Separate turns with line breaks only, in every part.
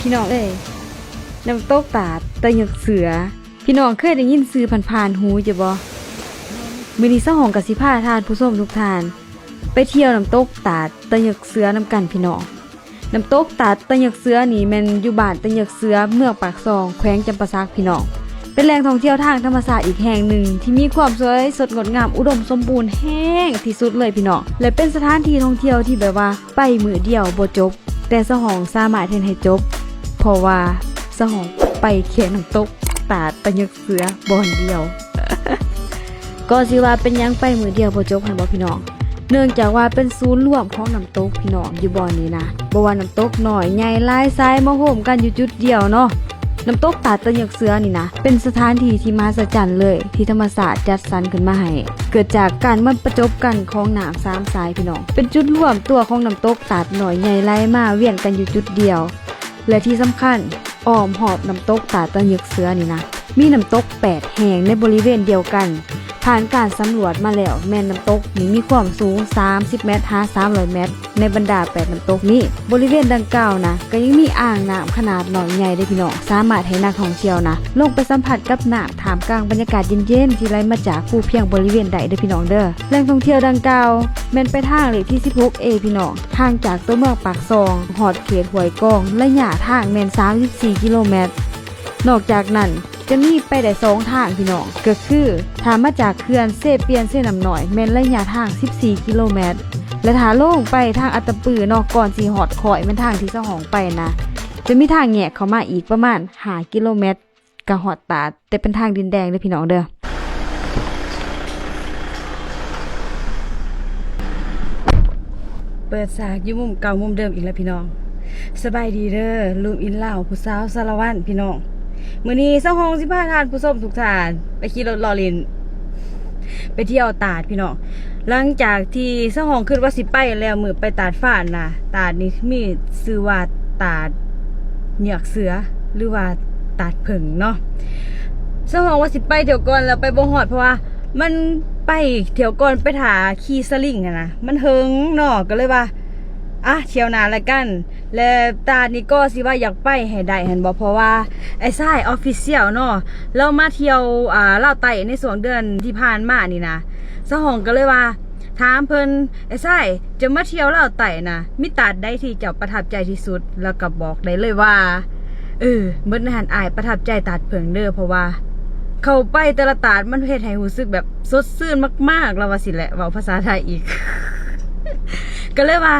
พี่น้องเอ้ยน้ำตกตาดตะหยกเสือ พี่น้องเคยได้ยินซื้อผ่านๆหูจะบ่มื้อนี้เจ้าของกสิพาทานผู้ชมทุกทาน ไปเที่ยวน้ำตกตาดตะหยกเสือน้ำกันพี่น้องน้ำตกตาดตะหยกเสือนี่แมนอยู่บ้านตะหยกเสือเมืองปากซองแขวงจำปาสักพี่น้องเป็นแหล่งท่องเที่ยวทางธรรมศาสตร์อีกแห่งหนึ่งที่มีความสวยสดงดงามอุดมสมบูรณ์แห้งที่สุดเลยพี่น้องและเป็นสถานที่ท่องเที่ยวที่แบบว่าไปมือเดียวบ่จบ แต่สหองสามารถเห็นให้จบ เพราะว่าสหองไปเขียนน้ำตกตาดตะยึกเสือบอนเดียว ก็สิว่าเป็นยังไปมือเดียวบ่จบหันบ่พี่น้อง เนื่องจากว่าเป็นศูนย์รวมของน้ำตกพี่น้องอยู่บอนนี้นะบ่ว่าน้ำตกหน่อยใหญ่ลายซ้ายมาโฮมกันอยู่จุดเดียวเนาะน้ำตกตาดตะหยกเสือนี่นะ เป็นสถานที่ที่มหัศจรรย์เลย ที่ธรรมศาสตร์จัดสรรขึ้นมาให้ เกิดจากการมันประจบกันของหน้ำสามสายพี่น้อง เป็นจุดรวมตัวของน้ำตกตาดหน่อยใหญ่ไล่มาเวียนกันอยู่จุดเดียว และที่สำคัญอ้อมหอบน้ำตกตาตะหยกเสือนี่นะ มีน้ำตกแปดแห่งในบริเวณเดียวกัน ผ่านการสำรวจมาแล้วแม่น้ำตกนี้มีความสูง 30 เมตรหา300 เมตร ในบรรดา8น้ำตกนี้ บริเวณดังกล่าวนะ ก็ยังมีอ่างน้ำขนาดหน่อยใหญ่ได้พี่น้องสามารถให้นักท่องเที่ยวนะ ลงไปสัมผัสกับน้ำถามกลางบรรยากาศเย็นๆที่ไหลมาจากภูเพียงบริเวณใดได้พี่น้องเด้อแหล่งท่องเที่ยวดังกล่าวแม่นไปทางเลขที่ 16 A พี่น้องห่างจากตัวเมืองปากซองหอดเขตหวยกองระยะทางแม่น34 กิโลเมตรนอกจากนั้น จะมีไปได้สองทางพี่น้องก็คือถางมาจากเขื่อนเซเปียนเส้นน้ำหน่อยแม่นระยะทาง 14 กิโลเมตร และถ้าลงไปทางอัตตปือนอกก่อนสีหอดคอยแม่นทางที่เจ้าของไปนะ จะมีทางแงกเข้ามาอีกประมาณ5กิโลเมตรกะหอดตาแต่เป็นทางดินแดงเลยพี่น้องเด้อเปิดสากยู่มุมเก่ามุมเดิมอีกแล้วพี่น้อง สบายดีเด้อลูมอินเล่าวผู้สาวสารวันพี่น้อง มื้อนี้เจ้าห้องสิพาทานผู้ส้มทุกทาน ไปขี่รถลอลิน ไปเที่ยวตาดพี่น้องหลังจากที่เจ้าห้องคิดว่าสิไปแล้วมือไปตาดฟ้านนะตาดนี่มีชื่อว่าตาดเหยือกเสือหรือว่าตาดผึ่งเนาะเจ้าห้องว่าสิไปเที่ยวก่อนแล้วไปบ่ฮอดเพราะว่ามันไปเที่ยวก่อนไปถาขี่สลิงอะนะมันเฮงเนาะก็เลยว่าอะเที่ยวนาละกัน และตานี่ก็สิว่าอยากไปให้ได้เห็นบอกเพราะว่าไอ้สายออฟฟิเชียลเนาะเรามาเที่ยวอ่าเล่าวไต่ในสวนเดือนที่ผ่านมานี่นะสหองก็เลยว่าถามเพิ่นไอ้สายจะมาเที่ยวเล่าวไต่นะมิตาดได้ที่เจ้าประทับใจที่สุด แล้วก็บอกได้เลยว่าเออเมื่อหันอายประทับใจตาดเผิงเด้อเพราะว่า เข้าไปแต่ละตาดมันเฮ็ดให้รู้สึกแบบสดชื่นมากๆแล้วว่าสิแหละเว้าภาษาไทยอีก ก็เลยว่า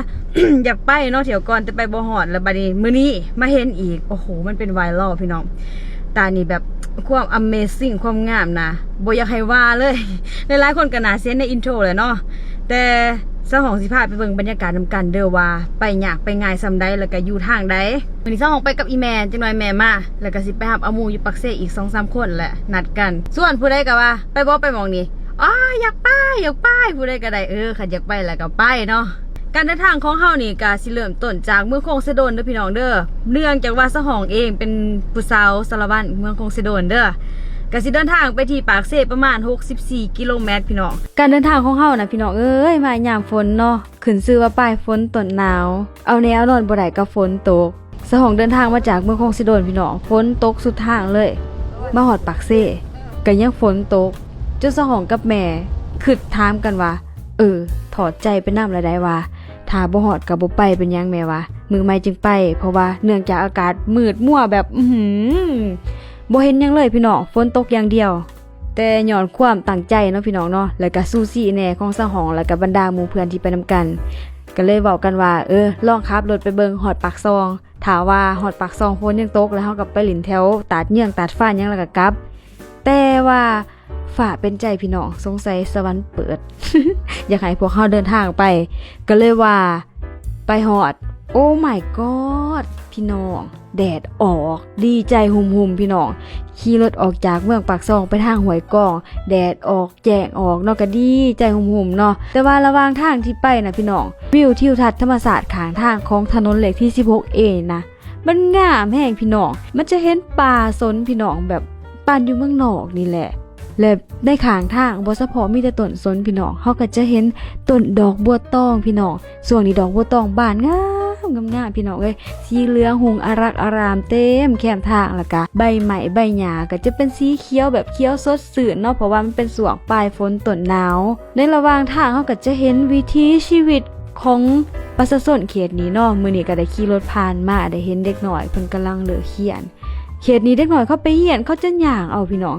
อยากไปเนาะเที่ยวก่อนแต่ไปบ่ฮอดแล้วบัดนี้มื้อนี้มาเห็นอีก โอ้โห มันเป็นไวรัลพี่น้อง ตานี่แบบความ Amazing ความงามนะบอยากให้ว่าเลยหลายๆคนก็น่าเสียในอินโทรเลยเนาะแต่เจ้าของสิพาไปเบิ่งบรรยากาศนำกันเด้อว่าไปอยากไปง่ายซำใดแล้วก็อยู่ทางใดมื้อนี้เจ้าของไปกับอีแม่จังหน่อยแม่มาแล้วก็สิไปหับอามูอยู่ปักเซอีก2-3คนแหละนัดกัน ส่วนผู้ใดก็ว่า ไปบ่ไปมองนี้อ๋ออยากไปอยากไปผู้ใดก็ได้เออคันอยากไปแล้วก็ไปเนาะ การเดินทางของเฮานี่ก็สิเริ่มต้นจากเมืองโคงเซโดนเด้อพี่น้องเด้อเนื่องจากว่าสะหองเองเป็นผู้สาวสารวันเมืองโคงเซโดนเด้อก็สิเดินทางไปที่ปากเซประมาณ 64 กิโลเมตรพี่น้อง การเดินทางของเฮานะพี่น้องเอ้ยมายามฝนเนาะขึ้นชื่อว่าปลายฝนตนหนาว เอาแนวนอนบ่ได้ก็ฝนตกสะหองเดินทางมาจากเมืองโคงเซโดนพี่น้องฝนตกสุดทางเลย มาฮอดปากเซก็ยังฝนตกจนสะหองกับแม่คิดถามกันว่าเออถอดใจไปน้ำละได้ว่า ถ้าบ่ฮอดกับบ่ไปเป็นยังแม่วะมือไม่จึงไป เพราะว่าเนื่องจากอากาศมืดมั่วแบบอืบ่เห็นยังเลยพี่น้องฝนตกอย่างเดียว แต่ย้อนความตั้งใจเนาะพี่น้องเนาะแล้วก็สู้ซี่แน่ของสหองแล้วก็บรรดาหมู่เพื่อนที่ไปนํกัน ก็เลยเว้ากันว่า เออลองขับรถไปเบิงฮอดปากซองถ้าว่าฮอดปากซองฝนยังตกแล้วเฮาก็ไปหลินแถว ตาดเยื่องตาดฟ้ายังแล้วก็กลับ แต่ว่าฝ่าเป็นใจพี่น้องสงสัยสวรรค์เปิด อยากให้พวกเขาเดินทางไป ก็เลยว่าไปหอด โอ้ my god พี่น้อง แดดออก ดีใจหุ่มหุมๆพี่น้อง ขี่รถออกจากเมืองปากซองไปทางหวยกอง แดดออกแจงออกเนาะก็ดีใจหุ่มหุมๆเนาะแต่ว่าระหว่างทางที่ไปนะพี่น้อง วิวทิวทัศน์ธรรมศาสตร์ขางทางของถนนเหล็กที่ 16A นะมันงามแห้งพี่น้อง มันจะเห็นป่าสนพี่น้องแบบ ปานอยู่เมืองนอกนี่แหละ และในข้างทางบ่เฉพาะมีแต่ต้นสนพี่น้องเฮาก็จะเห็นต้นดอกบัวตองพี่น้องส่วนนี้ดอกบัวตองบานงามงามๆพี่น้องเอ้ยสีเหลืองหงอารักอารามเต็มแคมทางล้วก็ใบไม้ใบหญ้าก็จะเป็นสีเขียวแบบเขียวสดสื่นเนาะเพราะว่ามันเป็นสวงปลายฝนต้นหนาว ในระหว่างทางเขาก็จะเห็นวิถีชีวิตของประชาชนเขตนี้เนาะมื้อนี้ก็ได้ขี่รถผ่านมาได้เห็นเด็กน้อยเพิ่นกำลังเหลือเขียน เขตนี้เด็กหน่อยเขาไปเหียนเขาจะย่างเอาพี่น้อง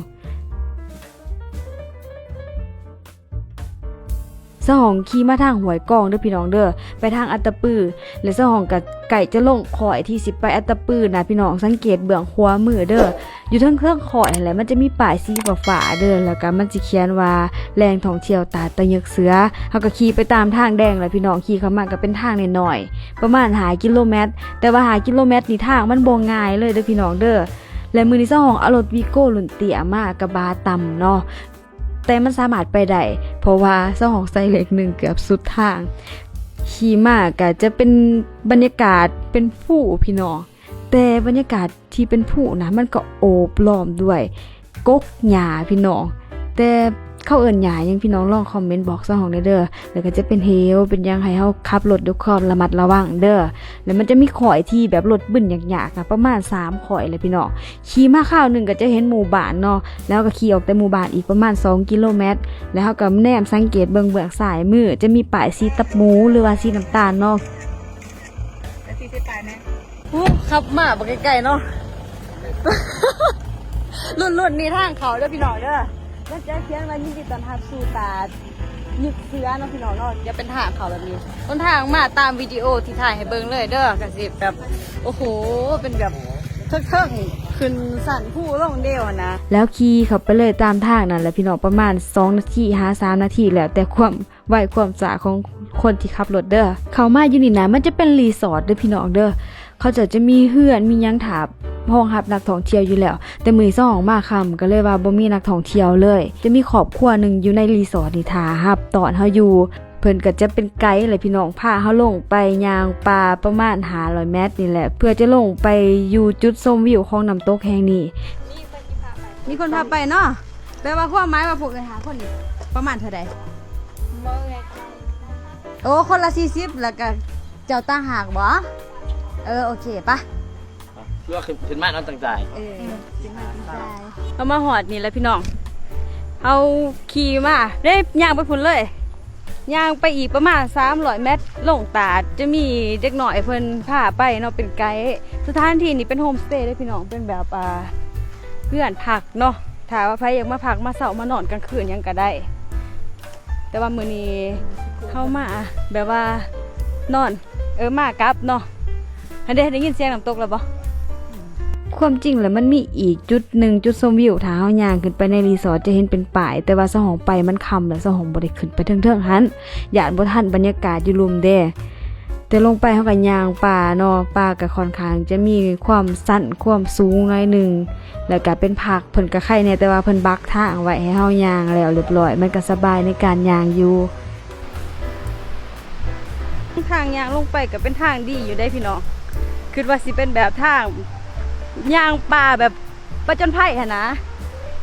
สหองขี่มาทางหวยกองเด้อพี่น้องเด้อไปทางอัตตปือและสหองกับไก่จะลงคอยที่สิไปอัตตปือนะพี่น้องสังเกตเบื้องขวามือเด้อ อยู่ทั้งเครื่องขอยแหละมันจะมีป้ายสีฟ้าๆเด้อแล้วก็มันสิเขียนว่าแหล่งท่องเที่ยวตาตะยึกเสือเฮาก็ขี่ไปตามทางแดงแหละพี่น้องขี่เข้ามาก็เป็นทางหน้อยๆประมาณหากิโลเมตร แต่ว่าหากิโลเมตรนี่ทางมันบ่ง่ายเลยเด้อพี่น้องเด้อและมือนี้สหองเอารถวีโก้รุ่นเตี้ยมากกระบาต่ำเนาะแต่มันสามารถไปได้เพราะว่าเส้าของไซเล็กหนึ่งเกือบสุดทางขี่มากก็จะเป็นบรรยากาศเป็นผู้พี่น้อง แต่บรรยากาศที่เป็นผู้นะมันก็โอบล้อมด้วยกกหญ้าพี่น้อง แต่เข้าเอิญหญ้ายังพี่น้องลองคอมเมนต์บอกเส้าของเด้อแล้วก็จะเป็นเฮลเป็นยังให้เฮาขับรถด้วยความระมัดระวังเด้อแล้วมันจะมีข่อยที่แบบรถบึ้นยากๆนะประมาณ3ข่อยเลยพี่น้องขี่มาข้าวหนึ่งก็จะเห็นหมู่บ้านเนาะแล้วก็ขี่ออกแต่หมู่บ้านอีกประมาณ 2 กิโลเมตร แล้วเขาก็แนมสังเกตเบื้องเบื้องสายมือจะมีป้ายสีตับหมูหรือว่าสีน้ำตาลเนาะ
แล้วพี่จะตายไหม
โอ้ ขับมาบ่ไกลๆเนาะรุ่นรุ่นนี่ทางเขาเด้อพี่น้องเด้อมันจะเขียนว่ายินดีต้อนรับสู่ตายึกเสือเนาะพี่น้องเนาะจะเป็นทางเขาแบบนี้ต้นทางมาตามวิดีโอที่ถ่ายให้เบิ่งเลยเด้อกระสิแบบโอ้โหเป็นแบบเทิงๆขึ้นสั่นผู้ล่องเดียวนะแล้วขี่เขาไปเลยตามทางนั่นแหละพี่น้องประมาณ 2 นาทีหา3นาทีแล้วแต่ความไวความสาของคนที่ขับรถเด้อเขามาอยู่นี่นะมันจะเป็นรีสอร์ทเด้อพี่น้องเด้อ เขาจะจะมีเฮือนมีหยังถาบห้องรับนักท่องเที่ยวอยู่แล้ว แต่มือสองมาคำก็เลยว่าบ่มีนักท่องเที่ยวเลย จะมีครอบครัวหนึ่งอยู่ในรีสอร์ทนี่ทารับตอนเฮาอยู่เพิ่นก็จะเป็นไกด์เลยพี่น้องพาเฮาลงไปยางป่าประมาณ500เมตรนี่แหละ เพื่อจะลงไปอยู่จุดชมวิวของน้ำตกแห่งนี้มีคนพาไปเนาะแปลว่าความหมายว่าพวกเอ้ยหาคนนี่ประมาณเท่าใด
เมื่อไง
โอ้คนละ40แล้วก็เจ้าตั้งหากบ่ เออ โอเคปะ
เพื่อขึ้นขึ้นมานอนต่างใจ
เออเอามาหอดนี่แหล้วพี่น้อง เอาขี่มาได้ย่างไปพุ่นเลยย่างไปอีกประมาณ300เมตรลงตาดจะมีเด็กหน่อยเพิ่นพาไปเนาะเป็นไกด์สถานที่นี้เป็นโฮมสเตย์ได้อพี่น้องเป็นแบบอ่าเพื่อนพักเนาะถ้าว่าใครอยากมาพักมาเสามานอนกลางคืนหยังก็ได้ แต่ว่ามื้อนี้เข้ามาแบบว่านอน เออมากลับเนาะ อันเด้ได้ยินเสียงน้ำตกแล้วบ่ความจริงแล้วมันมีอีกจุดหนึ่งจุดชมวิวถ้าเฮาย่างขึ้นไปในรีสอร์ทจะเห็นเป็นป่าย แต่ว่าสหองไปมันค่ำแล้วสหองบ่ได้ขึ้นไปเทิงๆหันย่านบ่ทันบรรยากาศอยู่รุมเด้แต่ลงไปเฮาก็ย่างป่าเนาะป่าก็ค่อนข้างจะมีความสั้นความสูงหน่อยหนึงแล้วก็เป็นผักเพิ่นก็ไข่แน่แต่ว่าเพิ่นบักทางไว้ให้เฮาย่างแล้วเรียบร้อยมันก็สบายในการย่างอยู่ทางย่างลงไปก็เป็นทางดีอยู่ได้พี่น้อง คิดว่าสิเป็นแบบทางย่างป่าแบบประจนภัยอะนะ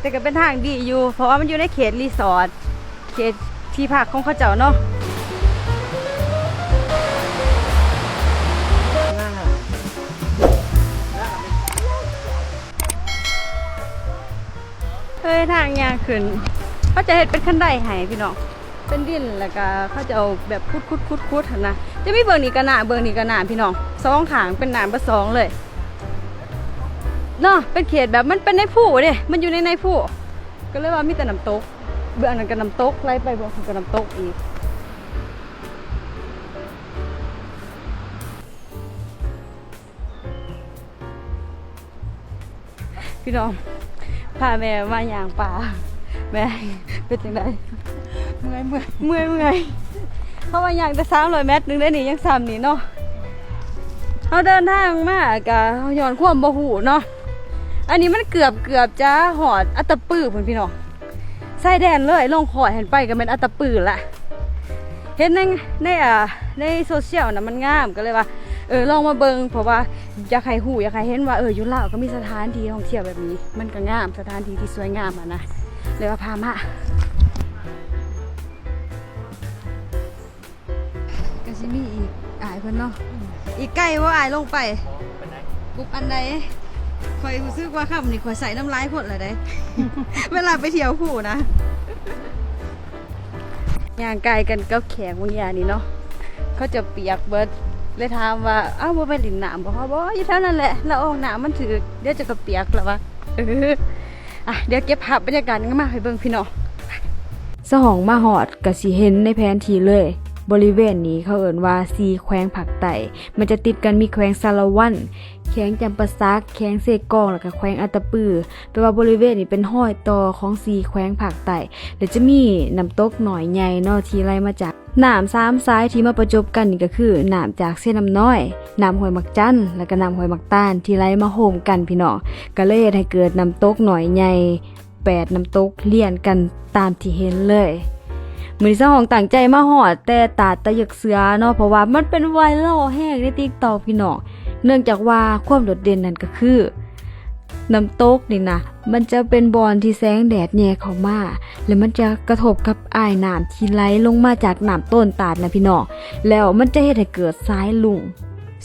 แต่ก็เป็นทางดีอยู่ เพราะว่ามันอยู่ในเขตรีสอร์ทเขตที่พักของเขาเจ้าเนาะเฮ้ยทางยางขึ้นเขาจะเห็ดเป็นขั้นไดให้พี่น้อง เป็นดินแล้วก็เขาจะเอาแบบคุดคุดคุดคุดนะจะไมีเบิงนี่กระหนาเบิงนี่กระหนาพี่น้องสองขางเป็นหนามเบอร์สองเลยเนาะเป็นเขตแบบมันเป็นในผู้เด้มันอยู่ในในผู้ก็เลยว่ามีแต่น้ำตกเบื้องนั้นก็น้ำตกไล่ไปเบื้องนั้นก็น้ำตกอีกพี่น้องพาแม่มาอย่างป่าแม่เป็นจังได
เมื่อยเมื่อย
เมื่อยเมื่อยเขาว่าย่างแต่สามร้อยเมตรหนึงได้นี่ยังซ้ำนี่เนาะเขาเดินทางมากะเขาย้อนความบ่หูเนาะอันนี้มันเกือบเกือบจะหอดอัตปื้อพุ่นพี่น้องใส่แดนเลยลงขอดเห็นไปก็เป็นอัตปื้อละเห็นในในอ่าในโซเชียลนะมันงามก็เลยว่าเออลองมาเบิงเพราะว่าอยากให้หูอยากให้เห็นว่าเอออยุลาวก็มีสถานที่ท่องเที่ยวแบบนี้ มันก็งามสถานที่ที่สวยงามอะนะเลยว่าพามา พิ่นเนาะอีกใกล้ว่าอายลงไป
ไปไหน
กรุ๊ปอันใดคอยรู้สึกว่าคำนี่คอยใส่น้ำลายพดเลยได้ เวลาไปเที่ยวผู้นะย่างกายกันกับแขกบางอย่างนี่เนาะเขาจะเปียกเบิดเลยถามว่าอ้าวบ่ไปลินน้ำบ่เขาบอกอยู่เท่านั้นแหละแล้วออกน้ำมันถือเดี๋ยวจะกระเปียกแล้ววะเอออะเดี๋ยวเก็บภาพบรรยากาศกันมาให้เบิ่งพี่น้องสหองมาหอดก็สิเห็นในแผนที่เลย บริเวณนี้เขาเอ่นว่าซีแขวงผักไต่มันจะติดกันมีแขวงสารวันแข้งจำปาซักแข้งเซกองแล้วก็แขวงอัตปือแปลว่าบริเวณนี้เป็นห้อยต่อของสีแขวงภาคใต้แล้วจะมีน้ำตกหน่อยใหญ่นอที่ไหลมาจากน้ำสามซ้ายที่มาประจบกันนี่ก็คือน้ำจากเส้นน้ำน้อยน้ำห้วยมักจันแล้วก็น้ำห้วยมักต้านที่ไหลมาโฮมกันพี่น้องก็เลยให้เกิดน้ำตกหน่อยใหญ่แปดน้ำตกเลี่ยนกันตามที่เห็นเลย มือนี้เจ้าของต่างใจมาหอด แต่ตาตะหยกเสือเนาะเพราะว่ามันเป็นไวรัลแห้งในติ๊กตอกพี่น้องเนื่องจากว่าความโดดเด่นนั่นก็คือน้ำตกนี่นะมันจะเป็นบอลที่แสงแดดแย่เข้ามาแล้วมันจะกระทบกับอ้ายน้ำที่ไหลลงมาจากน้ำต้นตาดนะพี่น้องแล้วมันจะเฮ็ดให้เกิดสายลุง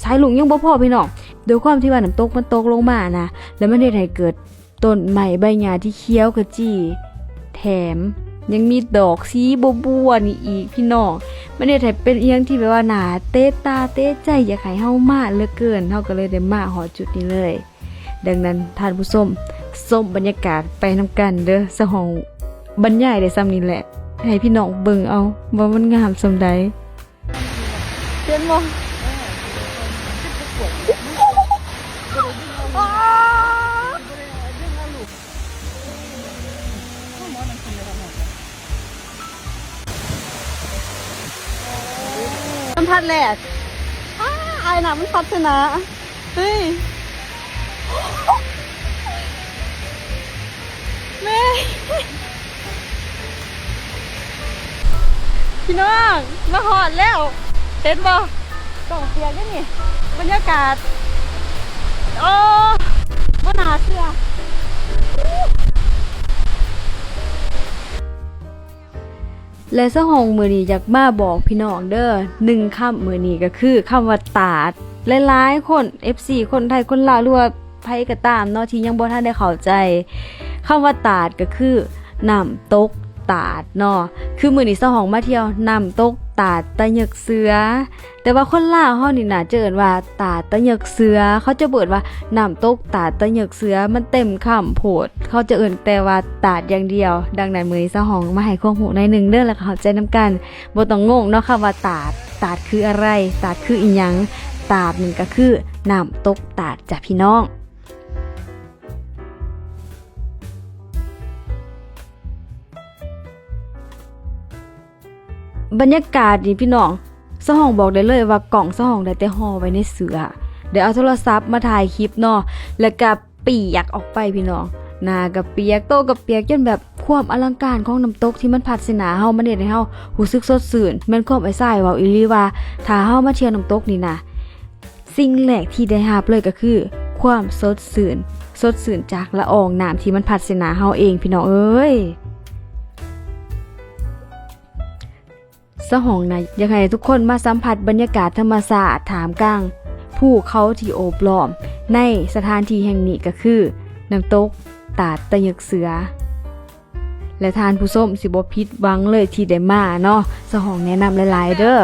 สายลุงยังบ่พอพี่น้องโดยความที่ว่าน้ำตกมันตกลงมานะแล้วมันเฮ็ดให้เกิดต้นใหม่ใบหญ้าที่เขียวกระจีแถม ยังมีดอกสีบัวๆนี่อีกพี่น้องมันเนี่ยแต่เป็นเอียงที่แบบว่าหนาเต้ตาเต้ใจอยากให้เฮามาเหลือเกินเฮาก็เลยได้มาหอจุดนี้เลย ดังนั้นท่านผู้ชมส้มบรรยากาศไปนำกันเด้อสหองบรรยายได้ซ้ำนี้แหละ ให้พี่น้องเบิ่งเอาว่ามันงามสำใดเห็นบ่มันพั แหลกอ้าอายน่ะมันพัดชนะเฮ้ยแม่พี่น้องมาหอดแล้ว เห็นบ่ต้องเปียกด้วยนี่ บรรยากาศ โอ้บ่นาเชื่อ และสหองมือนี้อยากมาบอกพี่น้องเด้อหนึ่งคำมือนี้ก็คือคำว่าตาดหลายๆคน FC คนไทยคนลาวหรือว่าไพก็ตามเนาะที่ยังบ่ทันได้เข้าใจคำว่าตาดก็คือน้ำตก ตาดเนาะคือมือนี้เสาหองมาเที่ยวน้ำตกตาดตะเยกเสือ แต่ว่าคนล่าวเฮานี่น่ะจะเอินว่าตาดตะเยกเสือ เขาจะเบิดว่าน้ำตกตาดตะเยกเสือมันเต็มคำโพด เขาจะเอินแต่ว่าตาดอย่างเดียว ดังนั้นมือนี้เสาหองมาให้ความรู้ในหนึ่งเด้อแล้วก็เข้าใจนํกันบ่ต้องงงเนาะคำว่าตาดตาดคืออะไร ตาดคืออีหยังตาดหนี่งก็คือน้ำตกตาดจ้ะพี่น้อง บรรยากาศนี่พี่น้องสหองบอกได้เลยว่ากล่องสหองได้แต่ห่อไว้ในเสือ เดี๋ยวเอาโทรศัพท์มาถ่ายคลิปเนาะแล้วก็เปียกออกไปพี่น้องหน้ากับเปียกโตกับเปียกจนแบบความอลังการของน้ำตกที่มันพัดเสนาเฮามันเฮ็ดให้เฮารู้สึกสดชื่นแม่นความไอ้ทรายเว้าอีลีว่าถ้าเฮามาเที่ยวน้ำตกนี่นะสิ่งแรกที่ได้รับเลยก็คือ ความสดชื่นสดชื่นจากละอองน้ำที่มันพัดเสนาเฮาเองพี่น้องเอ้ย สหองนะอยากให้ทุกคนมาสัมผัสบรรยากาศธรรมศาสตร์ถามกลาง ผู้เขาที่โอบล้อม ในสถานที่แห่งนี้ก็คือน้ำตกตาดตะยึกเสือ และทานผู้ส้มสิบพิษวังเลยที่ได้มาเนาะสหองแนะนำหลายๆเด้อ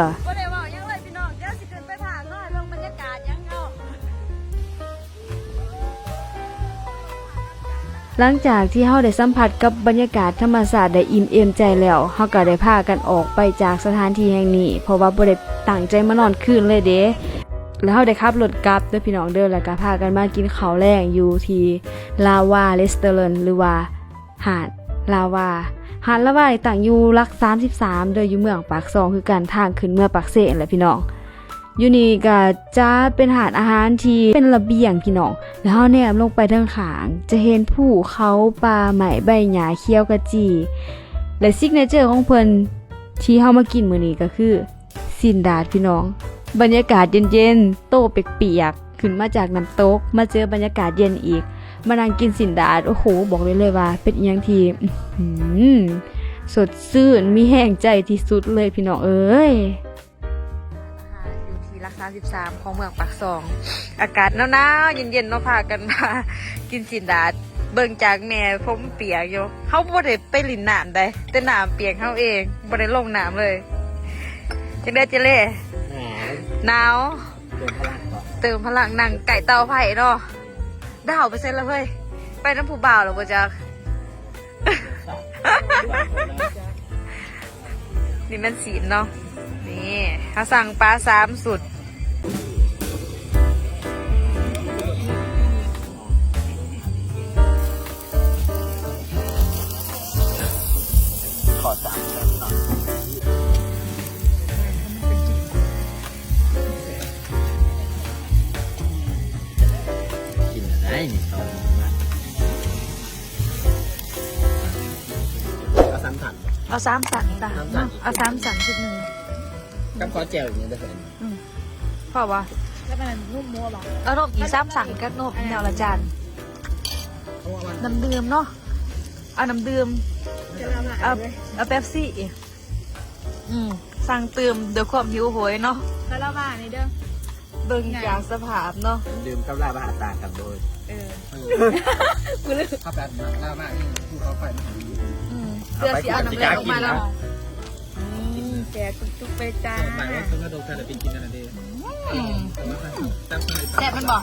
หลังจากที่เฮาได้สัมผัสกับบรรยากาศธรรมศาสตร์ได้อิ่มเอมใจแล้วเฮาก็ได้พากันออกไปจากสถานที่แห่งนี้ เพราะว่าบ่ได้ตั้งใจมานอนคืนเลยเด้แล้วเฮาได้ขับรถกลับด้อพี่น้องเด้อแล้วก็พากันมากินข้าวแรงอยู่ที่ลาวาเรสเตอร์หรือว่าหาดลาวาหาดลาวานี่ตั้งอยู่ลัก33เด้ออยู่เมืองปากซองคือการทางขึ้นเมืองปากเสนแหละพี่น้อง อยู่นี่ก็จะเป็นหาดอาหารที่เป็นระเบียงพี่น้อง แล้วเฮาแนมลงไปทางขางจะเห็นภูเขาป่าใหมใบหญ้าเขียวกระจี และซิกเนเจอร์ของเพิ่นที่เฮามากินมื้อนี้ก็คือสินดาดพี่น้อง บรรยากาศเย็นๆ โต๊ะเปียกๆ ขึ้นมาจากน้ำตก มาเจอบรรยากาศเย็นอีก มานั่งกินสินดาด โอ้โห บอกเลยเลยว่า เป็นอย่างที่สดชื่น มีแห้งใจที่สุดเลยพี่น้องเอ้ย
33 ของเมืองปากซอง อากาศหนาวๆเย็นๆเนาะพากันมากินสินดาดเบิ่งจากแม่ผมเปียกอยู่เฮาบ่ได้ไปลินน้ำได้แต่น้ำเปียกเฮาเองบ่ได้ลงน้ำเลยจังได้เจเล่
แหม
หนาว
เติมพลังก่อน
เติมพลังนั่งไก่เตาไผ่เนาะดาวไปเซ็นแล้วเฮ้ยไปน้ำผู้บ่าวแล้วบ่จักนี่มันสีนเนาะนี่เขาสั่งปลาสามสุด
เอาสาม
สันจ้ะ
สามสัน
เอาสามสันชุดหนึ่ง
กับขอแจวอย่างนี้ได้เห็น
พอปะ
แล้วมันนุ่มมัวบอก
เอานมอีกสามสันก็นมแนวละจาน
เพราะว่ามัน
น้ำดื่มเนาะเอาน้ำดื่ม
จะละลาย
เอา
เลย
เอาเป๊ปซี่อืมสั่งตื่มเดี๋ยวความหิวโหยเนาะ
แล้วละลายนี่เด้อ
เบิ่งอย่างสภาพเนาะ
ดื่มกับลาบอาหารต่างกันโดย
เออ
ถ้าแบบลาบมากนี่ผู้เขาไปไม่ถึง
อืม เสื้อสีเอาน้ำแดงออกมาแล้ว
อืมแจกทุกๆไปจ้า
หมายว่าคุณก็โดนการเป็นกินอะไรดี
อืมแซ่บมันบอก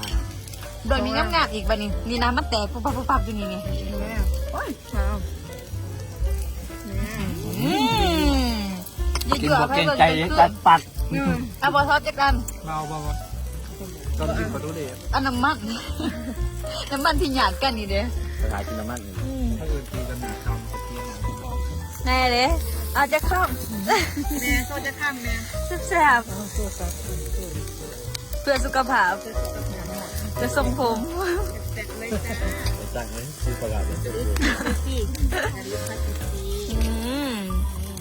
โดยมีงามๆอีกบันนี้นี่น้ำมันแตกปุ๊บปั๊บปุ๊บปั๊บอยู่นี่ไง
แม่โอ้ยเช้าแม่
อืมยืด
กิน
เยื้อ
บอก
ให้
เกรง
เบิ่ง
ใจ
ขึ้น
กันปัด
อืม
เอาบอทอดจักกัน
เมาบ่บ่ตอนกินประตูเดีย
เอาน้ำมันน้ำมันที่หยาดกันนี่เด้
สถานกินน้ำมันนี่ถ้าเกิดกินกันคำกับเกี๊ยว
แน่เลยอาจจะข้าม
แม่โซจะข้ามแม่
แซ่บๆเพื่อสุขภาพเพื่อทรงผม
แจกเลยจ้า
สั่งเลยซื้อประกาศเลยจะดู
สี่อันนี้พัดสี่
อืม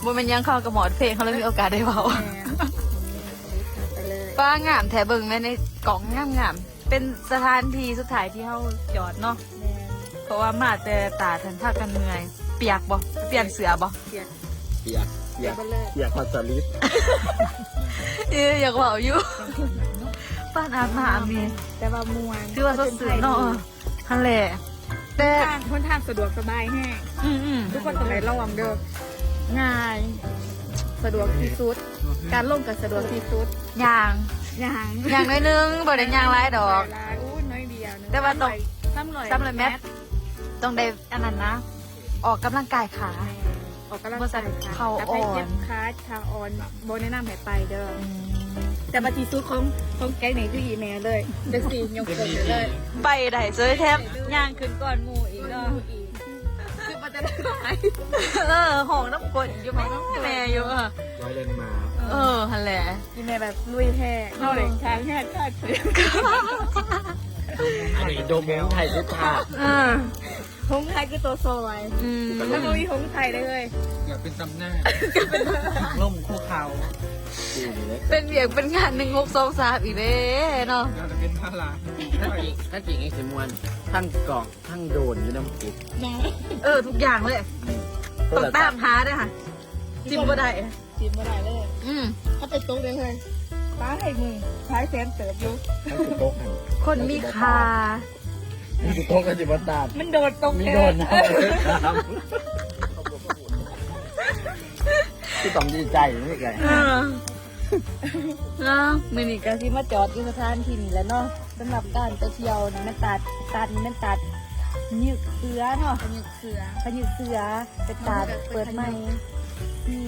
บนมันยังเข้ากับหมอดเพลงเขาเลยมีโอกาสได้เบา
แม่ไปเลย
ป้างามแถเบิงเลยในกล่องงามงามๆเป็นสถานที่สุดท้ายที่เขาจอดเนาะ
แม่
เพราะว่ามาแต่ตาทันท่ากันเหนื่อย เปียกบ่เปลี่ยนเสือบ่
เสีย
เปียกเปียก
ไปเลย
เปียกมาสลิด
เอออยากเบาอยู่ป้านอาบน้ำนี่
แต่ว่ามวน
คือว่าสดสื่อเนาะฮันแหละแต่
ทางค่อนข้างสะดวกสบายแห้ง
อืมอืม
ทุกคนต้องไประวังเด้อง่าย สะดวกที่สุด การลงกับสะดวกที่สุด
ยาง
อย่าง
ยางน้อยนึงบ่ได้ยางหลายดอก
ลายอู้น้อยเดียวนึง
แต่ว่าต้อง
ซ้ำลอย
ซ้ำเลยแมทต้องได้อันนั้นนะ ออกกำลังกายขา
ออกกำลัง
บ่สั่
กานย
เข่า
แต่ไป
อ่อน
เจ็บขาเท้าอ่อนโบแนะนำให้ไปเด้ออแต่บัตรที่สุดของของแก๊งไหนคืออีเมลเลยเด็กสี่ยกคนเลย
ไปได้เจอแทบย่างขึ้นก่อนหมูอีกเนาะ
คือมันจะได้ไหม
เออห้องน้ำกรดอยู่ไหมแม่อยู่อะ
ร้อยเลนมา
เออฮันแหละ
อีเมลแบบลุยแท้เข้าเลยทางแค่คาดเสือ
อันนี้โดมงไทยทุกท่า
เออ
หงไทยคือตัวโซไว้
อืม
ถ้าไม่มีหงไทยได้เลย
อยากเป็นตำหน้าล่มคู่เขาดีเลย
เป็นเบียกเป็นงานหนึ่งงบสองสามอีกเด้เนาะ
อยากจะเป็นพระลาถ้าจริงถ้าจริงไอ้สิมวนทั้งกล่องทั้งโดนอยู่น้ำกิบ
เออทุกอย่างเลยต้องตามหาด้วยค่ะจิ้มก็ได้
จีบมาได้เลย
อืม
ถ้าเป็นโต๊ะได้เลยป้าให้มือใช้แสนเติบอยู่
ทั้งคือโต๊ะหัน
คนมีคา
นี่คือโต๊ะกันจิบตาด
มันโดดตรง
มี
แค่
โดนนะที่ต้องดีใจนี่ไง
เออเนาะมือนี่ก็สิมาจอดอยู่สถานที่นี่แหล้วเนาะสำหรับการไปเที่ยวนี่มันตัดตัดนี่มันตัดยึกเสือเนาะ
อันนี้เสือ
พยึกเสือไปตัดเปิดใหม่ ที่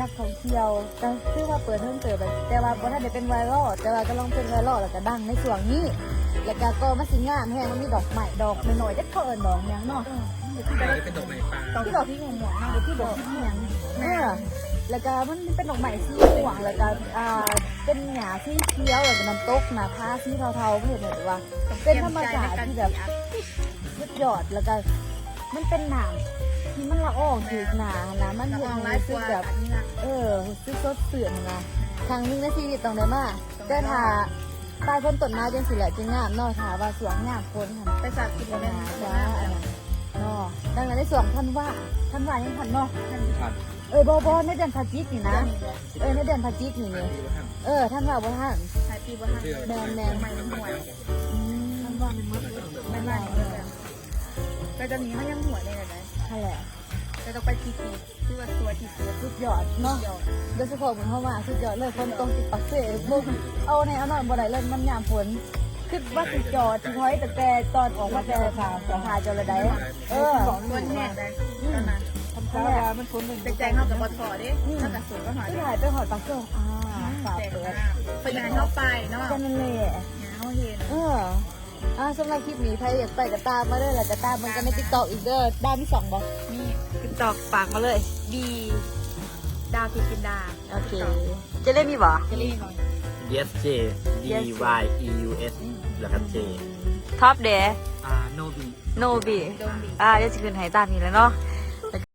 นักท่องเที่ยวก็คือว่าเปิดเพิ่มเติมแบบแต่ว่าบ่ทันได้เป็นไวรัลแต่ว่าก็ลองเป็นไวรัลแล้วก็ดังในช่วงนี้ แล้วก็ก็มาสิงานแฮงมันมีดอกใหม่ดอกน้อยๆจะเขาเอิ้นดอกหยังเนาะ
เป็นดอกไม้ป่า
ดอกที่ดอกที่หงหวงดอกที่ดอกที่หยังเออแล้วก็มันเป็นดอกใหม่สีหวงแล้วก็อ่าเป็นหญ้าสีเขียวแล้วก็น้ำตกหน้าผาสีเทาๆไม่เห็นเลยว่า เป็นธรรมชาติที่แบบสุดยอดแล้วก็มันเป็นหนาม ที่มันละอองถือหนานะมัน
ละ
เห็
นอง
รู้สึกแบบ เออรู้สึกสดเสื่อมนะครั้งหนึงในชีวิตต้องได้มาแต่ถ้าตายคนต้นมาจังสิแหละจึงงามเนาะถ้าว่าสวงงามคนค่ะ
ไปสักกิน
ปัญ
เป็น
หาจ้าอันนั้นเนาะดังนั้นในส่วนท่านว่าท่านว่ายังทันเนาะ
ครับ
เออบอบอในเดือนพฤศจิกนี่นะ เออในเดือนพฤศจิกนี่นี่เออท่านว่าบ่ท่าน
หายปีบ่ทัน
แมนแมน
ใหม่มันหวย
อืม
มันว่ามันมืดไม่ได้เลยแต่ตอนนี้เขายังหัวเลยนะ
นั่นแหละ
จะต้องไปทีทีที่ว่าตัวทีตัว
สุดยอดเนาะ
ยอด
โดยเฉพาะเหมือนเข้ามาสุดยอดเลยคนตรงติดปักเสยบุกเอาในเอานอนบ่ได้เลยมันยามฝนคิดว่าสิจอดที่ท้อยแต่แต่ตอนออกมาแต่สามสองหาจอระไดเออ
ของตัวแห้งเลยตอนนั้น
นั่นแหละมันฝน
ไปแจ้งเขากับบอทอดิเขากับสูงก็หอย
ที่ถ่ายไปหอดปักเสยอ่าฝาก
แจ้ง
เปิด
ไปงานเข้าไปเนาะ
กันนั่นแหละ
งานเขาเห็น
เออ อ่าสำหรับคลิปนี้ใครอยากไปกับตามมาเลยแหละจะตามมันกันในติ๊กต็อกอีกเด้อด้านที่สองบอก
นี่
ติ๊กต็อกฝากมาเลย
ดีดาวกินกินดา
โอเค จะเล่นมีบ่
จะเรียกหน่อย
yes J D Y E U S แล้วก็ J
ท็อปเด
อ่า no B
โนบี
โดนบี
อ่าเดี๋ยวจะคืนให้ตามนี้แล้วเนาะ